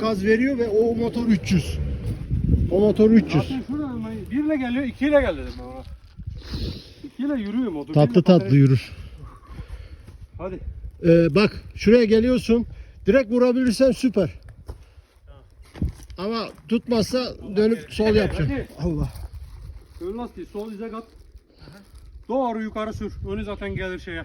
gaz veriyor ve o motor 300. O motor 300. Zaten şuradan ben- birle geliyor, ikiyle gel dedim ben ona. İkiyle yürüyor motor. Tatlı birle tatlı yürür. Hadi. Ee, bak şuraya geliyorsun. Direkt vurabilirsen süper. Ama tutmazsa dönüp sol yapacaksın. Hadi. Allah. Ön lastiği sol dize kat. Doğru yukarı sür. Önü zaten gelir şeye.